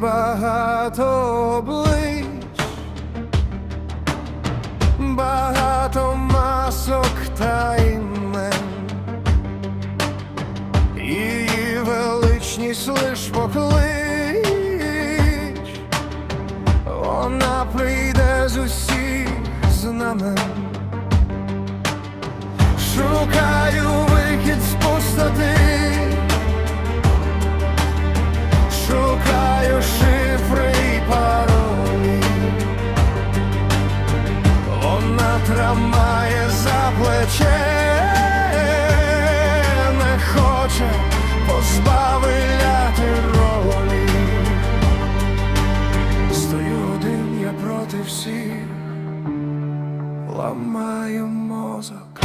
багато облич, багато масок та імен, її величність лиш поклич, вона прийде з усіх знамен. Шукає Вона має за плече, не хоче позбавляти ролі. Стою один я проти всіх, ламаю мозок.